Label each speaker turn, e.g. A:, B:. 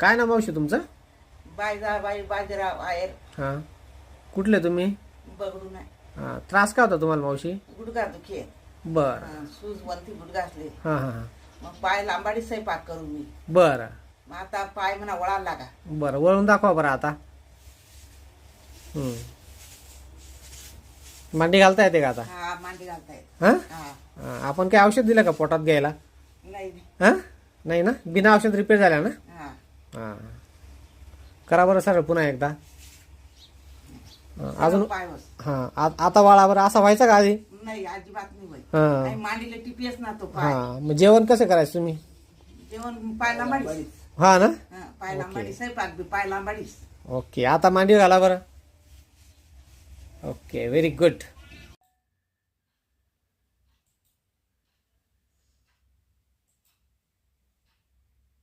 A: काय नाव मावशी तुमचं?
B: बायजा बाई बाजीराव आहेर.
A: हां. कुठले तुम्ही?
B: बघडू नाही
A: हां. त्रास काय होता तुम्हाला मावशी?
B: गुडघा दुखी आहे.
A: बरं.
B: हा, सूज वरती गुडघा असले.
A: हां हां हां.
B: मग पाय लांबाडी स्वयंपाक करू मी.
A: बरं.
B: मग आता पाय म्हणा वळायला लागा.
A: बरं वळून दाखवा बरं आता. हं. मांडी घालता येते का आता?
B: हा मांडी घालता येत.
A: हां? आपण काय औषध दिलं का पोटात घ्यायला?
B: नाही. नाही.
A: हां? नाही ना? बिना औषध रिपेअर झाल्या ना? हा. करा बरं सर पुन्हा एकदा. हां, अजून
B: पाय बस.
A: हां आ- आता वाळा बरं असा व्हायचा का आधी?
B: नाही अजिबात नाही बाई
A: हां.
B: नाही मांडीला टिपीच ना तो पाय.
A: हां मग जेवण कसं करायचं तुम्ही?
B: जेवण पाय लांबाडीस
A: हां ना?
B: हा, पाय लांबाडी स्वयंपाक बी पाय लांबाडीस
A: ओके आता मांडी घाला बरं. Okay very good